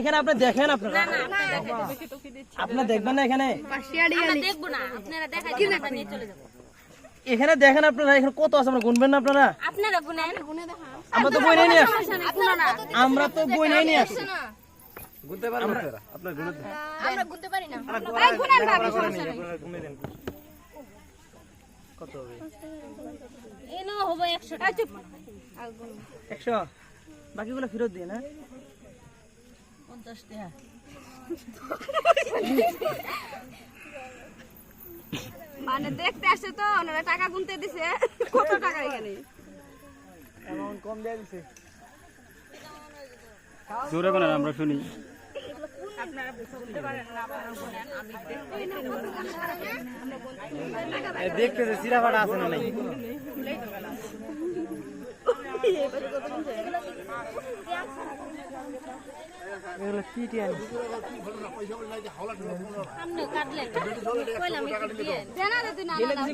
এখানে আপনি দেখেন আপনারা? আপনার দেখবেন না এখানে? আমরা দেখব না আপনারা দেখাই দিন আমরা নিয়ে চলে যাব। এখানে দেখেন আপনারা এখানে কত আছে আমরা গুনবেন না আপনারা? আপনারা গুনেন। গুনে আমরা তো বই নিয়ে আমরা তো বই নিয়ে আসছি গুনতে পারি না। ভাই গুনেন ভাবি সমস্যা নাই কত হবে? এই হবে 100 টাকা। চুপ একশো? বাকিগুলো ফেরত দিয়ে না? 50 টাকা মানে দেখতে আসছে তো ওনারা টাকা গুনতে দিছে কত টাকা এখানে অ্যামাউন্ট কম দিয়ে দিছে জোরে বলেন আমরা শুনি দেখতেছে আছে না নাই এগুলো কি টিয়ানি সামনে কাটলেন কইলাম একটু দিয়ে জানা দিদি না। গেলে কিছু